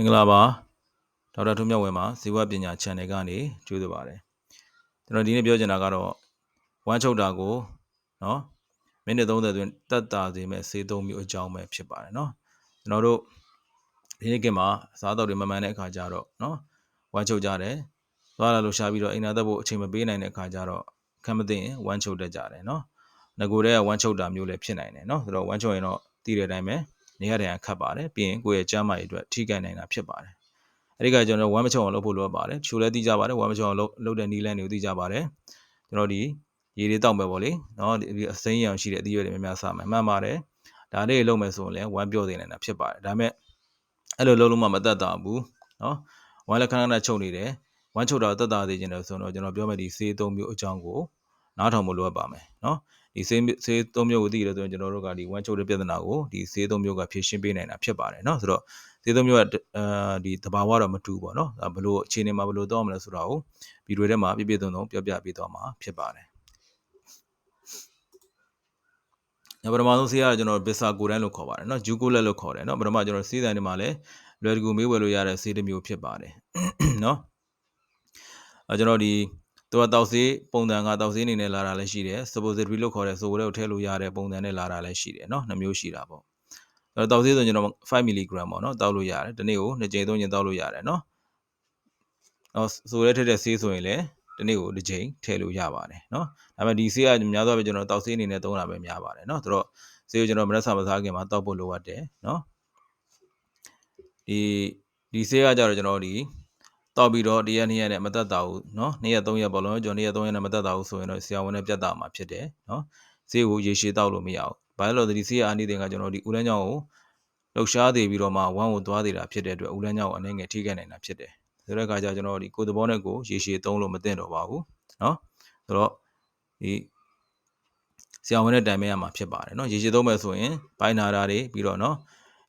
င်္ဂလာပါဒေါက်တာထွန်းမြတ်ဝဲမှာဇီဝပညာ channel ကနေကြိုးစားပါတယ်ကျွန်တော်ဒီနေ့ပြောချင်တာကတော့ဝမ်းချုပ်တာကိုနော်မိနစ်30အတွင်းတက်တာစေမဲ့ဆေးသုံးမျိုးအကြောင်းပဲဖြစ်ပါတယ်နော်ကျွန်တော်တို့ဒီနေ့ကမှာစားတော့တွေမမှန်တဲ့အခါကျတော့နော်ဝမ်းချုပ်ကြတယ်သွားလာလို့ရှားပြီးတော့အိမ်နာသက်ဖို့အချိန်မပေးနိုင်တဲ့အခါကျတော့ခံမသိရင်ဝမ်းချုပ်တတ်ကြတယ်နော်ငကိုတဲ့ကဝမ်းချုပ်တာမျိုးလည်းဖြစ်နိုင်တယ်နော်ဆိုတော့ဝမ်းချုပ်ရင်တော့တည်တဲ့အတိုင်းပဲ နေရတဲ့အခါခတ်ပါတယ်ပြီးရင်ကိုယ့်ရဲ့ကျန်းမာရေးအတွက်ထိခိုက်နိုင်တာဖြစ်ပါတယ်အဲ့ဒီကကျွန်တော်ဝမ်းမချုံအောင်လုပ်ဖို့လိုအပ်ပါတယ်ချိုလည်းသိကြပါတယ်ဝမ်းမချုံအောင်လုပ်လုပ်တဲ့နီးလန်းတွေကိုသိကြပါတယ်ကျွန်တော်ဒီရေတွေတောက်မယ်ပေါ့လေနော်ဒီအစိမ်းရောင်ရှိတဲ့အသီးရွက်တွေများများစားမယ်မှန်ပါတယ်ဒါလေးလုပ်မယ်ဆိုရင်လည်းဝမ်းပြော့နေနိုင်တာဖြစ်ပါတယ်ဒါပေမဲ့အဲ့လိုလုပ်လို့မှမသက်သာဘူးနော်ဝမ်းလက်ခဏခဏချုပ်နေတယ်ဝမ်းချုပ်တာသက်သာစေခြင်းတယ်ဆိုတော့ကျွန်တော်ပြောမယ်ဒီဆေးသုံးမျိုးအကြောင်းကို နားထောင်ဖို့လိုအပ်ပါမယ်နော်ဒီဆေးဆေးသုံးမျိုးကိုသိရတဲ့ဆိုရင်ကျွန်တော်တို့ကဒီဝမ်းချိုးတဲ့ပြဿနာကိုဒီဆေးသုံးမျိုးကဖြေရှင်းပေးနိုင်တာဖြစ်ပါတယ်နော်ဆိုတော့ဆေးသုံးမျိုးကအာဒီတဘာဝတော့မတူဘူးပေါ့နော်ဘလို့အခြေအနေမှာဘလို့တော့မလဲဆိုတာကိုဗီဒီယိုထဲမှာပြပြသုံးသုံးပြောပြပေးသွားမှာဖြစ်ပါတယ်ညပထမဆုံးဆေးကကျွန်တော်ဘစ်ဆာကိုတန်းလို့ခေါ်ပါတယ်နော်ဂျူကိုလက်လို့ခေါ်တယ်နော်ပထမကျွန်တော်ဆေးဆိုင်တွေမှာလည်းလွယ်တကူမေးဝယ်လို့ရတဲ့ဆေးတစ်မျိုးဖြစ်ပါတယ်နော်အဲကျွန်တော်ဒီ သူကတောက်ဆေးပုံစံကတောက်ဆေးအနေနဲ့လာတာလည်းရှိတယ် suppository လို့ခေါ်တဲ့ဆိုဝဲကိုထည့်လို့ရတဲ့ပုံစံနဲ့လာတာလည်းရှိတယ်เนาะနှစ်မျိုးရှိတာပေါ့အဲတောက်ဆေးဆိုကျွန်တော်5 mg ပေါ့เนาะတောက်လို့ရတယ်ဒီနေ့ကို2ကြိမ်3ကြိမ်တောက်လို့ရတယ်เนาะအော်ဆိုရဲထည့်တဲ့ဆေးဆိုရင်လည်းဒီနေ့ကိုတစ်ကြိမ်ထည့်လို့ရပါတယ်เนาะဒါပေမဲ့ဒီဆေးကများသောအားဖြင့်ကျွန်တော်တောက်ဆေးအနေနဲ့သုံးတာပဲများပါတယ်เนาะဆိုတော့ဆေးကိုကျွန်တော်မရက်စာမစားခင်မှာတောက်ဖို့လိုအပ်တယ်เนาะဒီဒီဆေးကကြတော့ကျွန်တော်ဒီ တောက်ပြီးတော့တရက်နှစ်ရက်နဲ့မသက်တာဘူးเนาะနှစ်ရက်သုံးရက်ပေါ့လို့ကျွန်တော်နှစ်ရက်သုံးရက်နဲ့မသက်တာဘူးဆိုရင်တော့ဆရာဝန်နဲ့ပြတ်တာမှာဖြစ်တယ်เนาะဆေးကိုရေရှည်တောက်လို့မရဘူးဘာလို့လဲဒီဆေးရအနည်းတင်ကကျွန်တော်ဒီဦးလန်းချောင်းကိုလှုပ်ရှားသေးပြီးတော့မှဝမ်းကိုသွားသေးတာဖြစ်တဲ့အတွက်ဦးလန်းချောင်းကိုအနေငယ်ထိခိုက်နိုင်တာဖြစ်တယ်ဆိုတဲ့အခါကျကျွန်တော်ဒီကိုယ်သဘောနဲ့ကိုရေရှည်သုံးလို့မသင့်တော့ပါဘူးเนาะဆိုတော့ဒီဆရာဝန်နဲ့တိုင်ပင်ရမှာဖြစ်ပါတယ်เนาะရေရှည်သုံးမယ်ဆိုရင်ဘိုင်းနာတာတွေပြီးတော့เนาะ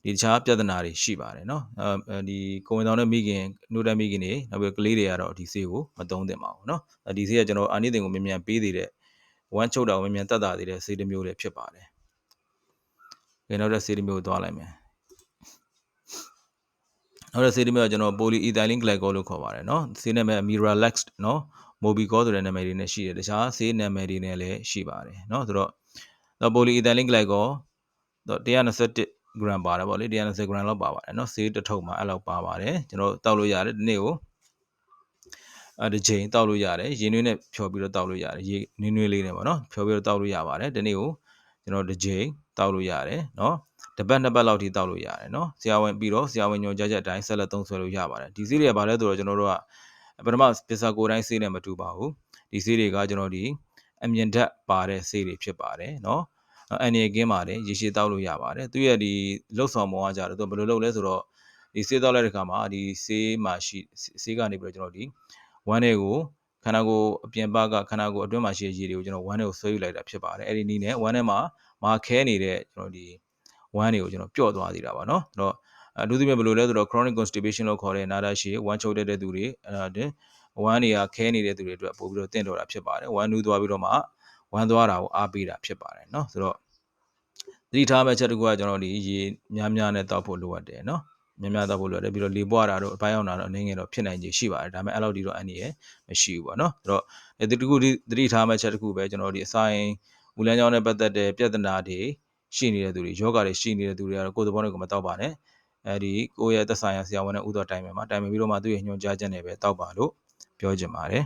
ဒီတခြားပြဿနာတွေရှိပါတယ်เนาะအဲဒီကိုဝင်တော်နဲ့မိခင်နှုတ်တက်မိခင်တွေနောက်ပြီးကလေးတွေကတော့ဒီဆေးကိုမသုံးသင့်ပါဘူးเนาะဒီဆေးကကျွန်တော်အာနိသင်ကိုမြန်မြန်ပေးသေးတဲ့ဝမ်းချုပ်တာကိုမြန်မြန်တက်တာသေးတဲ့ဆေးတစ်မျိုးလည်းဖြစ်ပါတယ်။ဒီနောက်တဲ့ဆေးတစ်မျိုးသွားလိုက်မယ်။နောက်တဲ့ဆေးတစ်မျိုးကကျွန်တော် polyethylene glycol လို့ခေါ်ပါတယ်เนาะဆေးနာမည် Miralax เนาะ Mobicol ဆိုတဲ့နာမည်တွေနဲ့ရှိတယ်တခြားဆေးနာမည်တွေနဲ့လည်းရှိပါတယ်เนาะဆိုတော့ polyethylene glycol 121 gram ပါတယ်ပေါ့လေ120 gram လောက်ပါပါတယ်เนาะဆေးတစ်ထုပ်မှာအဲ့လောက်ပါပါတယ်ကျွန်တော်တောက်လို့ရတယ်ဒီနေ့ကိုအဲတစ်ချိန်တောက်လို့ရတယ်ရေနွေးနဲ့ဖြော်ပြီးတော့တောက်လို့ရတယ်ရေနွေးနွေးလေးနဲ့ပေါ့နော်ဖြော်ပြီးတော့တောက်လို့ရပါတယ်ဒီနေ့ကိုကျွန်တော်တစ်ချိန်တောက်လို့ရတယ်เนาะတစ်ပတ်နှစ်ပတ်လောက်ထိတောက်လို့ရတယ်เนาะဆရာဝန်ပြီးတော့ဆရာဝန်ညွှန်ကြားချက်အတိုင်းဆက်လက်သုံးဆွဲလို့ရပါတယ်ဒီဆေးတွေကဘာလဲဆိုတော့ကျွန်တော်တို့ကပထမပစ္စကိုတိုင်းဆေးနဲ့မတူပါဘူးဒီဆေးတွေကကျွန်တော်ဒီအမြင်ဓာတ်ပါတဲ့ဆေးတွေဖြစ်ပါတယ်เนาะ အန်ရကင်းပါတယ်ရေရှည်တောက်လို့ရပါတယ်သူရဲ့ဒီလှုပ်ဆောင်ပုံကကြတော့သူဘယ်လိုလုပ်လဲဆိုတော့ဒီဆေးတောက်လိုက်တဲ့ခါမှာဒီဆေးမှာရှိဆေးကနေပြီးတော့ကျွန်တော်ဒီဝမ်းတွေကိုခန္ဓာကိုယ်အပြင်ပကခန္ဓာကိုယ်အတွင်းမှာရှိတဲ့ရေတွေကိုကျွန်တော်ဝမ်းတွေကိုဆွဲယူလိုက်တာဖြစ်ပါတယ်အဲ့ဒီနည်းနဲ့ဝမ်းထဲမှာမာခဲနေတဲ့ကျွန်တော်ဒီဝမ်းတွေကိုကျွန်တော်ပျော့သွားစေတာပါနော်အဲ့တော့အထူးသဖြင့်ဘယ်လိုလဲဆိုတော့ chronic constipation လို့ခေါ်တဲ့နာတာရှည်ဝမ်းချုပ်တဲ့သူတွေအဲ့ဒါတင်ဝမ်းတွေကခဲနေတဲ့သူတွေအတွက်ပို့ပြီးတော့တင့်တော်တာဖြစ်ပါတယ်ဝမ်းနူးသွားပြီးတော့မှ ဝမ်းသွားတာကိုအားပေးတာဖြစ်ပါတယ်เนาะဆိုတော့သတိထားမယ့်ချက်တစ်ခုကကျွန်တော်ဒီရေများများနဲ့တောက်ဖို့လိုအပ်တယ်เนาะများများတောက်ဖို့လိုအပ်တယ်ပြီးတော့လေပွားတာတို့အပိုင်းအောင်တာတို့အနေငယ်တော့ဖြစ်နိုင်ခြေရှိပါတယ်ဒါပေမဲ့အဲ့လောက်ဒီတော့အန်ဒီရမရှိဘူးပေါ့เนาะဆိုတော့ဒီတခုသတိထားမယ့်ချက်တစ်ခုပဲကျွန်တော်ဒီအစာရင်ဦးလန်းကြောင်းနဲ့ပတ်သက်တဲ့ပြဿနာတွေရှိနေတဲ့သူတွေယောဂတွေရှိနေတဲ့သူတွေကတော့ကိုယ်သဘောနဲ့ကိုယ်မတောက်ပါနဲ့အဲဒီကိုယ့်ရဲ့သက်ဆိုင်ရာဆရာဝန်နဲ့ဥတော်တိုင်မယ်မှာတိုင်မယ်ပြီးတော့မှသူ့ရဲ့ညွှန်ကြားချက်နဲ့ပဲတောက်ပါလို့ပြောချင်ပါတယ်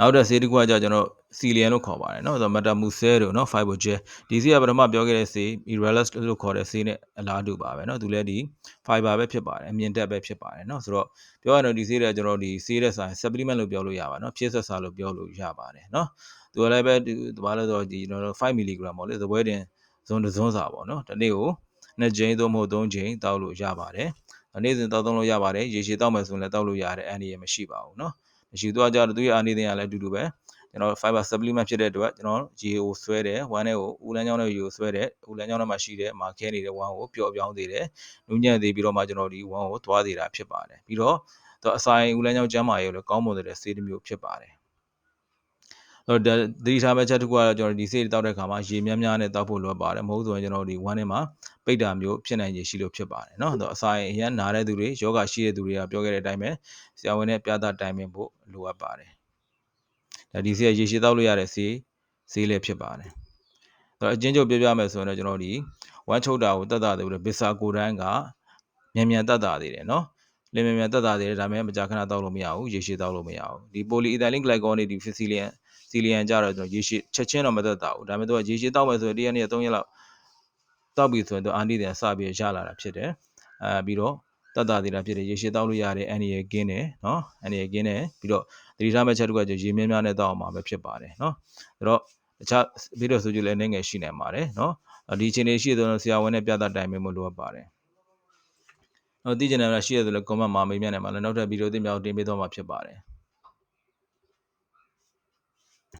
နောက်တဲ့ဆေးတစ်ခုကကြာကျွန်တော်စီလီယန်လို့ခေါ်ပါတယ်เนาะဆိုတော့ metamucil တို့เนาะ fibrogel ဒီဆေးကပထမပြောခဲ့တဲ့ဆေး miralax လို့ခေါ်တဲ့ဆေးနဲ့အလားတူပါပဲเนาะသူလည်းဒီ fiber ပဲဖြစ်ပါတယ်အမြင့်တက်ပဲဖြစ်ပါတယ်เนาะဆိုတော့ပြောရရင်ဒီဆေးတွေကကျွန်တော်ဒီဆေးတဲ့ဆိုင် supplement လို့ပြောလို့ရပါเนาะဖြည့်ဆက်စာလို့ပြောလို့ရပါတယ်เนาะသူလည်းပဲဒီဘာလဲဆိုတော့ဒီကျွန်တော်5 mg ပေါ့လေသပွဲတင်ဇွန်တစ်ဇွန်စာပေါ့เนาะဒီနေ့ကို2ကြိမ်သို့မဟုတ်3ကြိမ်တောက်လို့ရပါတယ်နေ့စဉ်တောက်သုံးလို့ရပါတယ်ရေရှည်တောက်မယ်ဆိုရင်လည်းတောက်လို့ရတယ်အန်ဒီရမရှိပါဘူးเนาะ မရှိသွားကြတော့သူရဲ့အာနေတင်ကလည်းအတူတူပဲကျွန်တော် fiber supplement ဖြစ်တဲ့အတွက်ကျွန်တော်ရေကိုဆွဲတယ်ဝမ်းထဲကိုဦးလန်းချောင်းနဲ့ရေကိုဆွဲတယ်ဦးလန်းချောင်းထဲမှာရှိတဲ့မာခဲနေတဲ့ဝမ်းကိုပျော့ပြောင်းသေးတယ်နူးညံ့သေးပြီးတော့မှကျွန်တော်ဒီဝမ်းကိုသွားသေးတာဖြစ်ပါတယ်ပြီးတော့သူအစာရင်ဦးလန်းချောင်းကျန်းမာရေးကိုလည်းကောင်းမွန်တဲ့ဆေးတစ်မျိုးဖြစ်ပါတယ် တော့ဒါသတိထားမဲ့ချက်တစ်ခုကတော့ကျွန်တော်တို့ဒီဆေးတွေတောက်တဲ့ခါမှာရေများများနဲ့တောက်ဖို့လိုအပ်ပါတယ်မဟုတ်ဆိုရင်ကျွန်တော်တို့ဒီဝမ်းထဲမှာပိတ်တာမျိုးဖြစ်နိုင်ခြေရှိလို့ဖြစ်ပါတယ်เนาะတော့အစာရင်အရန်နာတဲ့သူတွေယောဂရှိတဲ့သူတွေကပြောခဲ့တဲ့အတိုင်းပဲဆရာဝန်နဲ့ပြသတိုင်ပင်ဖို့လိုအပ်ပါတယ်ဒါဒီဆေးကရေရှည်တောက်လို့ရတဲ့ဆေးဆေးလည်းဖြစ်ပါတယ်တော့အချင်းချုပ်ပြောပြမယ်ဆိုရင်တော့ကျွန်တော်ဒီဝမ်းချုပ်တာကိုတတ်တာတယ်ပြီးတော့ဘစ်စာကိုတိုင်းကမြန်မြန်တတ်တာသေးတယ်เนาะ လင်းမြန်မြန်တက်တာသေးတယ်ဒါပေမဲ့မကြာခဏတောက်လို့မရဘူးရေရှည်တောက်လို့မရဘူးဒီပိုလီအီသိုင်လင်းဂလိုက်ကောနေဒီဖီစီလီယန်စီလီယန်ကြတော့ကျွန်တော်ရေရှည်ချက်ချင်းတော့မတက်တာဘူးဒါပေမဲ့သူကရေရှည်တောက်မယ်ဆိုရင်တရက်နေ့3ရက်လောက်တောက်ပြီဆိုရင်သူအာနိတန်စပြီးရလာတာဖြစ်တယ်အဲပြီးတော့တက်တာသေးတာဖြစ်တယ်ရေရှည်တောက်လို့ရတယ်အန်ရီရကင်းတယ်နော်အန်ရီရကင်းတယ်ပြီးတော့သတိထားမဲ့ချက်တစ်ခုကကျရေမြင်းများနဲ့တောက်အောင်မှာပဲဖြစ်ပါတယ်နော်ဒါတော့တခြားပြီးတော့ဆိုကြလည်းအနေငယ်ရှိနိုင်ပါတယ်နော်ဒီအချိန်လေးရှိတဲ့ဆရာဝန်နဲ့ပြသတိုင်ပင်မှုလိုအပ်ပါတယ် တော့သိကျင်တယ်လားရှိရတယ်လို့ comment မှာမေးမြန်းနိုင်ပါလားနောက်ထပ်ဗီဒီယိုသစ်များတင်ပေးသွားမှာဖြစ်ပါတယ်